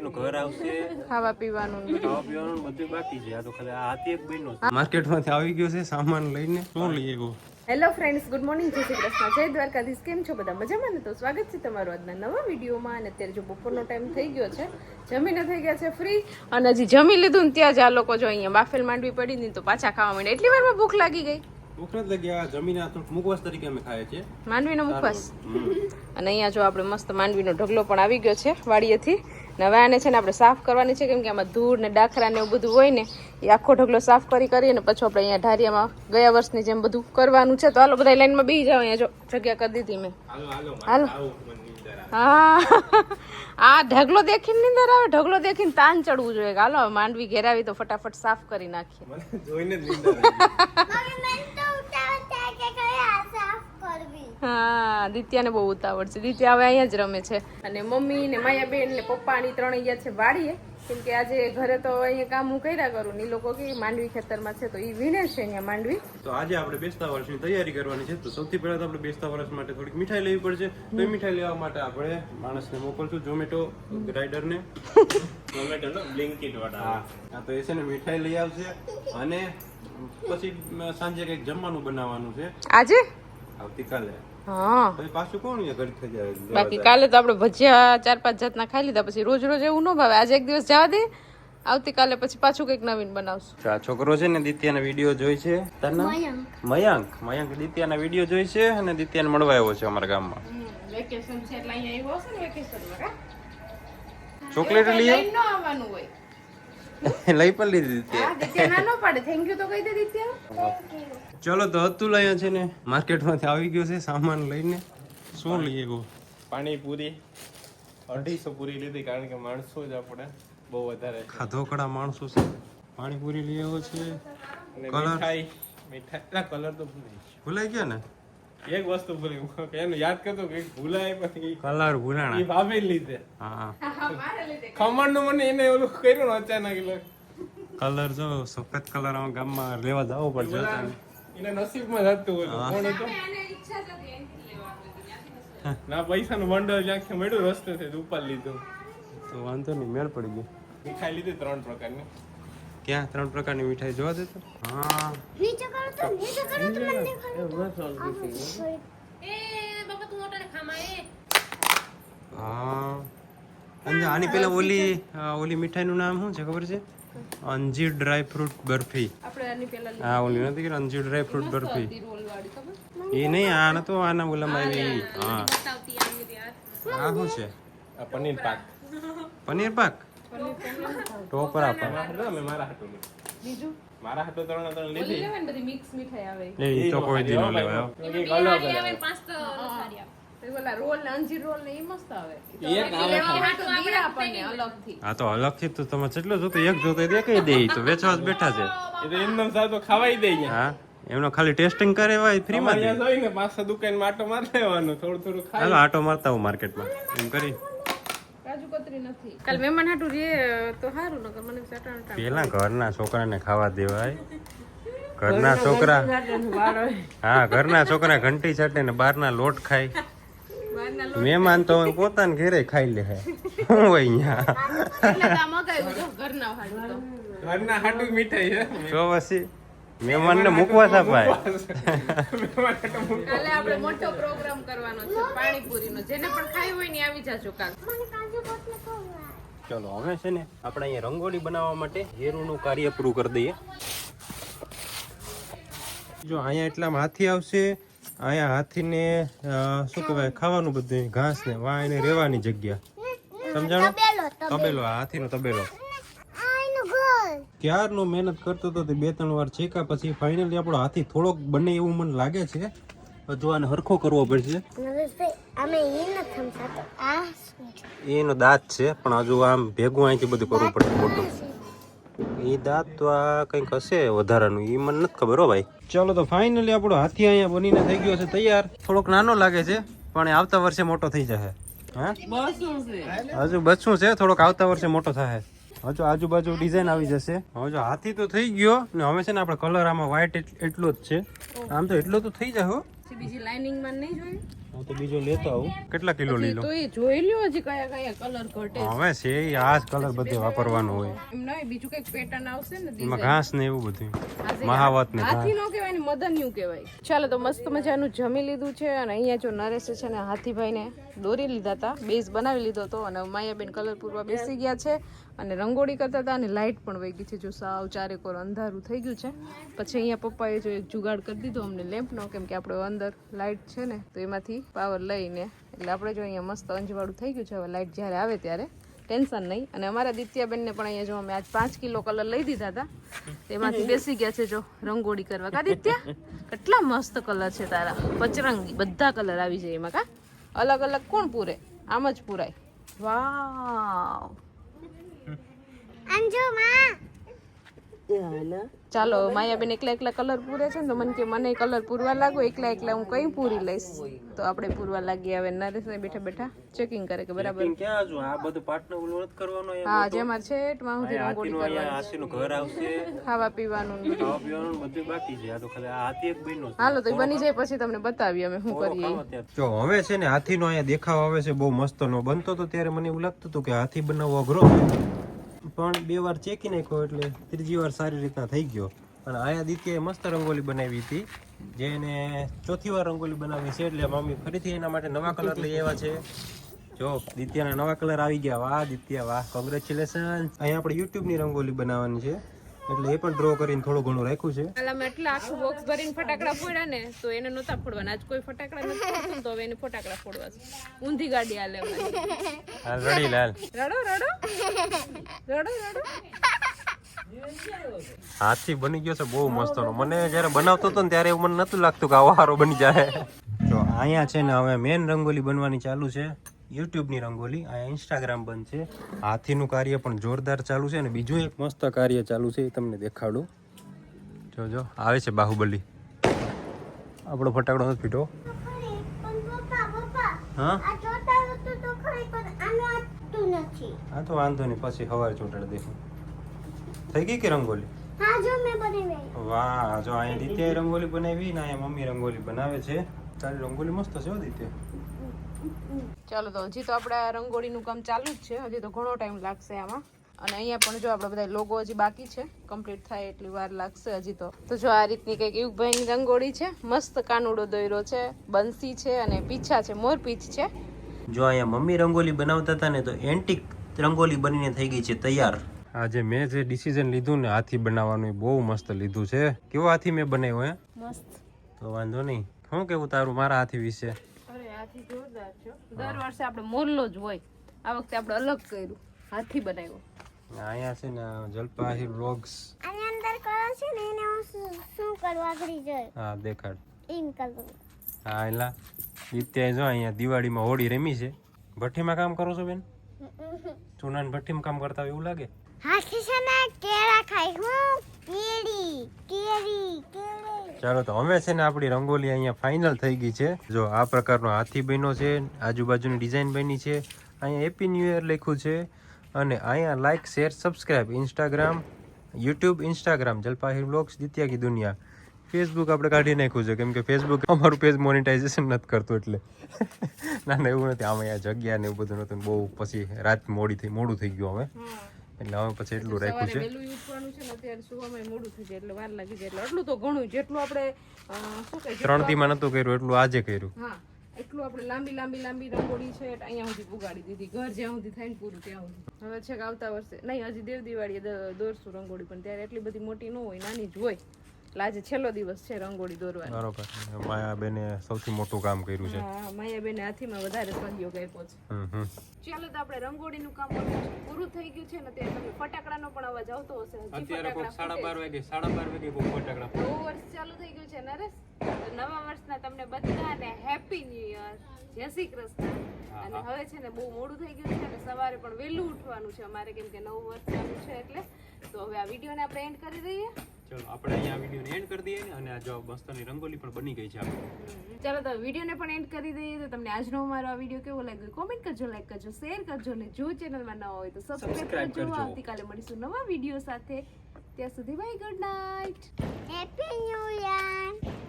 નું ઘર આવશે. ખાવા પીવાનું. ખાવા પીવાનું બધું બાકી છે. આ તો ખાલી હાથી એક બન્યો માર્કેટમાંથી આવી ગયો છે સામાન લઈને. શું હેલો ફ્રેન્ડ્સ ગુડ મોર્નિંગ જય શ્રી કૃષ્ણ. જય દ્વારકાધીશ. કેમ છો બધા? મજામાં ને તો? સ્વાગત છે તમારું આજના નવા વિડીયોમાં. અને અત્યારે જો બપોરનો ટાઈમ થઈ ગયો છે. જમીને થઈ ગયા છે ફ્રી અને હજી જમી લીધું ને ત્યાં જ આ લોકો જો અહીંયા બાફેલ માંડવી પડી ને તો પાછા ખાવા માંડ્યા. એટલી વારમાં ભૂખ લાગી ગઈ. ભૂખ નથી લાગી. આ જમીન મુખવાસ તરીકે અમે ખાઈએ છીએ. માંડવીનો મુખવાસ? અને અહીંયા જો આપણે મસ્ત માંડવીનો ઢગલો પણ આવી ગયો છે વાડીએથી. હવે આને છે ને આપણે સાફ કરવાની છે કેમ કે આમાં ધૂળ ને ડાખરા ને એવું બધું હોય ને એ આખો ઢગલો સાફ કરી કરી અને પછી આપણે અહીંયા ઢારિયામાં ગયા વર્ષની જેમ બધું કરવાનું છે. તો હાલો બધા લાઈનમાં બી જાઓ અહીંયા જો જગ્યા કરી દીધી મેં. હાલો હા. આ ઢગલો દેખીને નીંદર આવે? ઢગલો દેખીને તાન ચડવું જોઈએ. કે હાલો માંડવી ઘેરાવી તો ફટાફટ સાફ કરી નાખીએ. જોઈને હા દિત્યાને બહુ ઉતાવળ છે. દિત્યા હવે અહીંયા જ રમે છે. અને મમ્મી ને માયા બેન ને પપ્પા ની ત્રણ ગયા છે વાડીએ. કેમ કે આજે ઘરે તો અહીંયા કામ હું કર્યા કરું ને લોકો કે માંડવી ખેતરમાં છે તો એ વીણે છે અહીંયા માંડવી. તો આજે આપણે બેસતા વર્ષની તૈયારી કરવાની છે. તો સૌથી પહેલા તો આપણે બેસતા વર્ષ માટે થોડીક મીઠાઈ લેવી પડશે. તો એ મીઠાઈ લેવા માટે આપણે માણસને મોકલશું ઝોમેટો રાઈડરને ઝોમેટો બ્લિંકિટ વાળા. હા તો એ છે ને મીઠાઈ લઈ આવશે. અને પછી સાંજે કંઈક જમવાનું બનાવવાનું છે. આજે? આવતીકાલે. હા. પછી પાછું કોણ અહીંયા ઘરે થઈ જાય? બાકી કાલે તો આપણે ભજીયા ચાર પાંચ જાતના ખાઈ લીધા પછી રોજ રોજ એવું ન ભાવે. આજે એક દિવસ જવા દે આવતીકાલે પછી પાછું કંઈક નવીન બનાવશું. આ છોકરો છે ને દિત્યાના વીડિયો જોઈ છે. મયંક. મયંક. દિત્યાના વીડિયો જોઈ છે અને દિત્યાને મળવા આવ્યો છે અમારા ગામમાં. વેકેશન છે એટલે અહીંયા આવ્યો છે ને વેકેશનમાં ચોકલેટ લઈ આવવાનું હોય. લઈ પણ લીધી ના ન પાડે. થેન્ક યુ તો કહી દે દિત્યા. ચલો તો અતુલ અહીંયા છે ને માર્કેટમાંથી આવી ગયો છે સામાન લઈને. શું લઈએ ગો પાણી પાણીપુરી. અઢીસો પૂરી લીધી કારણ કે માણસો જ આપણે બહુ વધારે છે. ખાધોકડા માણસો છે. પાણીપુરી લઈ આવ્યો છે. કલર? મીઠાઈ મીઠાઈ કલર તો. ભૂલાઈ ગયા ને? એક વસ્તુ ભૂલી એનું યાદ કરતો કે ભૂલાય પછી કલર એ ભૂલાણા ભાભી લીધે. હા. ખમણનું મને એને ઓલું કર્યું ને અચાનક એટલે. કલર જો સફેદ કલર આમાં ગામમાં લેવા જવો પડશે એને એના નસીબમાં જતું હતું ઓલું કોણ હતું ના પૈસાનું મંડળ જ્યાંથી મળ્યું રસ્તે થી ઉપર લીધું. તો વાંધો નહીં મેળ પડી ગયો. મીઠાઈ લીધી ત્રણ પ્રકારની. ક્યાં? ત્રણ પ્રકારની મીઠાઈ જોવા દેતો હા. નીચે કરો તો નીચે કરો તો મને હા. અને આની પેલા ઓલી ઓલી મીઠાઈનું નામ શું છે ખબર છે? અંજીર ડ્રાય ફ્રૂટ બરફી. આપણે આની પેલા હા ઓલી નથી કે અંજીર ડ્રાય ફ્રૂટ બરફી. રોલ વાળી ખબર? એ નહીં આ નતો આના ઓલામાં આવી. હા. આ શું છે? આ પનીર પાક. પનીર પાક? ટોપરા ના, મારા હાટું. બીજું? મારા હાટું ત્રણ ત્રણ લીધી. લેવાય ને બધી મિક્સ મીઠાઈ આવે. એ તો કોઈ દી ન લેવાય. હો. અલગ અલગ. તો ઓલા રોલ ને અંજીર રોલ ને એ મસ્ત આવે. એક આ તો સારી તો તમે જેટલો જોતો એક જોતો દે દે તો. વેચવા જ બેઠા છે. એ તો એમનેમ સાવ તો ખવાઈ દે હા? એમનો ખાલી ટેસ્ટિંગ કરે ફ્રી માં અમારે દે અહીંયા દુકાનમાં આટો મારી લેવાનો થોડું થોડું ખાઈ. હાલો આટો મારતા હું માર્કેટમાં. એમ કરી. કાજુ કતરી નથી. કાલ મહેમાન હાટુ રે તો સારું નકર મને ચટાણ પેલા ઘરના છોકરાને ખાવા દેવાય. ઘરના છોકરા હા ઘરના છોકરા ઘંટી છાટે ને બહારના લોટ ખાય. મહેમાન તો પોતાને ઘરે ખાઈ લે હું. હોય અહીંયા ઘરના હાટુ તો. હાટું મીઠાઈ છે. તો પછી મહેમાનને મૂકવા અપાય કાલે આપણે મોટો પ્રોગ્રામ કરવાનો છે પાણીપુરીનો. જેને પણ ખાઈ હોય ને આવી જાજો કાલ. મને કાજુ કતરી ખવડાવ. ચલો હવે છે ને આપણે અહીંયા રંગોળી બનાવવા માટે હેરુનું કાર્ય પૂરું કરી દઈએ. જો અહીંયા એટલામાં હાથી આવશે. અહીંયા હાથીને શું કહેવાય ખાવાનું બધું ઘાસ ને વાય એને રહેવાની જગ્યા સમજાણો? તબેલો હાથીનો તબેલો. ક્યારનો મહેનત કરતો હતો તે બે ત્રણ વાર છેકા પછી ફાઇનલી આપણો હાથી થોડોક બને એવું મને લાગે છે. હજુ આને હરખો કરવો પડશે. એનો દાંત છે પણ હજુ આમ ભેગું અહીંથી બધું કરવું પડશે મોટું. એ દાંત તો આ કંઈક હશે વધારાનું એ મને નથી ખબર હો ભાઈ. ચાલો તો ફાઇનલી આપણો હાથી અહીંયા બનીને થઈ ગયો છે તૈયાર. થોડોક નાનો લાગે છે પણ એ આવતા વર્ષે મોટો થઈ જશે હા? હજુ બચવું છે થોડોક આવતા વર્ષે મોટો થશે હજુ આજુબાજુ ડિઝાઇન આવી જશે. હજુ હાથી તો થઈ ગયો. ને હવે છે ને આપણે કલર આમાં વ્હાઈટ એટલો જ છે. આમ તો એટલો તો થઈ જાય હો. બીજી લાઇનિંગમાં નહીં જોયું? હું તો બીજો લેતો આવું. કેટલા કિલો લઈ લો તો એ જોઈ લ્યો હજી કયા કયા કલર ઘટે હવે છે આ જ કલર બધે વાપરવાનો હોય. એમ નહીં બીજું કંઈક પેટર્ન આવશે ને એમાં ઘાસ ને એવું બધું. મહાવત ને હાથી નો કહેવાય ને કહેવાય. ચાલો તો મસ્ત મજાનું જમી લીધું છે અને અહીંયા જો નરેશે છે ને હાથીભાઈને દોરી લીધા હતા બેઝ બનાવી લીધો હતો અને માયાબેન કલર પૂરવા બેસી ગયા છે અને રંગોળી કરતા હતા અને લાઇટ પણ વહી ગઈ છે. જો સાવ ચારેકોર અંધારું થઈ ગયું છે. પછી અહીંયા પપ્પાએ જો એક જુગાડ કરી દીધો અમને લેમ્પનો કેમ કે આપણે અંદર લાઇટ છે ને તો એમાંથી પાવર લઈને એટલે આપણે જો અહીંયા મસ્ત અંજવાળું થઈ ગયું છે. હવે લાઇટ જ્યારે આવે ત્યારે ટેન્શન નહીં. અને અમારા દિત્યાબેનને પણ અહીંયા જો અમે આજ પાંચ કિલો કલર લઈ દીધા હતા. તેમાંથી બેસી ગયા છે જો રંગોળી કરવા. કા દિત્યા કેટલા મસ્ત કલર છે તારા. પચરંગી બધા કલર આવી જાય એમાં કા? અલગ અલગ કોણ પૂરે? આમ જ પૂરાય. વાવ. અંજુ માં ચાલો માયાબેન એકલા એકલા કલર પૂરે છે ને તો મને કે મને કલર પૂરવા લાગો એકલા એકલા હું કઈ પૂરી લઈશ? તો આપણે પૂરવા લાગી આવે નરેશને બેઠા બેઠા ચેકિંગ કરે કે બરાબર. ક્યાં છું આ બધું પાટનો ઓલું કરવાનો હા જે માર છે એટલા સુધી રંગોળી હાથીનું અહીંયા હાથીનું ઘર આવશે. ખાવા પીવાનું ખાવા પીવાનું બધું બાકી છે. આ તો ખાલી હાથી એક બન્યો હાલો તો એ બની જાય પછી તમને બતાવીએ અમે શું કરીએ. જો હવે છે ને હાથીનો અહીંયા દેખાવ આવે છે બહુ મસ્ત નો બનતો તો ત્યારે મને એવું લાગતું હતું કે હાથી બનાવવો અઘરો પણ બે વાર ચેકી નાખ્યો એટલે ત્રીજી વાર સારી રીતના થઈ ગયો. અને આયા દિત્યાએ મસ્ત રંગોલી બનાવી હતી. જેને ચોથી વાર રંગોલી બનાવી છે એટલે મમ્મી ફરીથી એના માટે નવા કલર લઈ આવ્યા છે. જો, દિત્યાના નવા કલર આવી ગયા. વાહ, દિત્યા, વાહ. કોંગ્રેચ્યુલેશન અહીંયા આપણે યુટ્યુબની રંગોલી બનાવવાની છે. એટલે એ પણ ડ્રો કરીને થોડું ઘણું રાખ્યું છે. કાલ મેં એટલા આખું બોક્સ ભરીને ફટાકડા ફોડ્યા ને તો એને નહોતા ફોડવાના. આજ કોઈ ફટાકડા નથી ફોડતું તો હવે એને ફટાકડા ફોડવા છે. ઊંધી ગાડી હાલે હાલ રડી લાલ. રડો રડો. રડો રડો. હાથી બની ગયો છે બહુ મસ્ત મને જ્યારે બનાવતો હતો ને ત્યારે એવું મને નતું લાગતું કે આવો હારો બની જાય. તો અહીંયા છે ને હવે મેન રંગોલી બનવાની ચાલુ છે. યુટ્યુબની રંગોલી અહીંયા ઇન્સ્ટાગ્રામ બંધ છે. હાથીનું કાર્ય પણ જોરદાર ચાલુ છે અને બીજું એક મસ્ત કાર્ય ચાલુ છે, એ તમને દેખાડું. જો જો, આવે છે બાહુબલી. આપણો ફટાકડો નથી પીટો હા? આ હા, તો વાંધો નહીં, પછી સવારે ચોટાડી દઈશું થઈ ગઈ કે રંગોલી? વાહ, જો અહીંયા રીતે રંગોલી બનાવી ને અહીંયા મમ્મી રંગોલી બનાવે છે. તારી રંગોલી મસ્ત છે હો, દિત્ય. ચાલો તો હજી તો આપણે આ રંગોળીનું કામ ચાલુ જ છે. હજી તો ઘણો ટાઈમ લાગશે આમાં. અને અહીંયા પણ જો આપણે બધા લોગો હજી બાકી છે. કમ્પ્લીટ થાય એટલી વાર લાગશે હજી તો. તો જો આ રીતની કંઈક યુગભાઈની રંગોળી છે. મસ્ત કાનુડો દોર્યો છે બંસી છે અને પીછા છે મોરપીંછ છે. જો અહીંયા મમ્મી રંગોલી બનાવતા હતા ને તો એન્ટિક રંગોલી બનીને થઈ ગઈ છે તૈયાર. આજે મેં જે ડિસિઝન લીધું ને હાથી બનાવવાનું એ બહુ મસ્ત લીધું છે. કેવો હાથી મેં બનાવ્યો હે? મસ્ત. તો વાંધો નહીં. શું કેવું તારું મારા હાથી વિશે? હાથી જોરદાર છે દર વર્ષે આપણે મોરલો જ હોય. આ વખતે આપણે અલગ કર્યું. હાથી બનાવ્યો. અહીંયા છે ને જલપાહી વ્લોગ્સ આની અંદર કરો છે ને એને હું શું કરવા આગળ જાય? હા દેખાડ. એમ કરું. હા એલા. નિત્ય જો અહીંયા દિવાળીમાં હોળી રમી છે. ભઠ્ઠીમાં કામ કરો છો બેન? ચૂનાની ભઠ્ઠીમાં કામ કરતા હોય એવું લાગે? હાથી છે ને કેળા ખાય. હું કેરી કેરી કેરી ચાલો તો હવે છે ને આપણી રંગોલી અહીંયા ફાઇનલ થઈ ગઈ છે. જો આ પ્રકારનો હાથી બન્યો છે, આજુબાજુની ડિઝાઇન બની છે, અહીંયા હેપી ન્યૂ યર લખ્યું છે અને અહીંયા like share subscribe Instagram YouTube Instagram જલપાહી blogs દિત્યાકી દુનિયા. ફેસબુક આપણે કાઢી નાખ્યું છે, કેમ કે ફેસબુક અમારું પેજ મોનિટાઇઝેશન નથી કરતું એટલે. ના ના, એવું નથી. આમાં જગ્યા ને એવું બધું નહોતું. બહુ પછી રાત મોડી થઈ, મોડું થઈ ગયું હવે. એટલે હવે પછી એટલું રાખ્યું છે. છે ને અત્યારે સુવામાં મોડું થઈ જાય એટલે વાર લાગી જાય. એટલે એટલું તો ઘણું જેટલું આપણે શું કહે ત્રણ દીમાં નતું કર્યું એટલું આજે કર્યું. હા એટલું આપણે લાંબી લાંબી લાંબી રંગોળી છે. એટલે અહીંયા સુધી પુગાડી દીધી. ઘર જ્યાં સુધી થાય ને પૂરું ત્યાં સુધી. હવે છે આવતા વર્ષે નહીં હજી દેવ દિવાળીએ દોરશું રંગોળી પણ ત્યારે એટલી બધી મોટી ન હોય નાની જ હોય. એટલે આજે છેલ્લો દિવસ છે રંગોળી દોરવાનો. બરોબર. માયાબેને સૌથી મોટું કામ કર્યું છે. હા માયાબેને હાથીમાં વધારે સહયોગ આપ્યો છે. હમ ચાલો તો આપણે રંગોળીનું કામ પૂરું થઈ ગયું છે ને ત્યારે તમે ફટાકડાનો પણ અવાજ આવતો હશે. અત્યારે કોક ફટાકડા સાડા ફૂટે બાર વાગે 12:30 વાગે કોક ફટાકડા નવું વર્ષ ચાલુ થઈ ગયું છે નરેશ. તો નવા વર્ષના તમને બધાને હેપી ન્યુ યર જય શ્રી કૃષ્ણ. અને હવે છે ને બહુ મોડું થઈ ગયું છે અને સવારે પણ વહેલું ઉઠવાનું છે અમારે કેમ કે નવું વર્ષ ચાલુ છે એટલે. તો હવે આ વિડીયોને આપણે એન્ડ કરી દઈએ. ચલો આપણે કરી દઈએ અને આ જો મસ્તની રંગોલી પણ બની ગઈ છે આપણી. ચાલો તો વિડીયોને પણ એન્ડ કરી દઈએ. તો તમને આજનો અમારો આ વીડિયો કેવો લાગ્યો? કોમેન્ટ કરજો લાઈક કરજો શેર કરજો ને જો ચેનલમાં ન હોય તો સબસ્ક્રાઇબ કરજો. આવતીકાલે મળીશું નવા વીડિયો સાથે. ત્યાં સુધી bye good night happy new year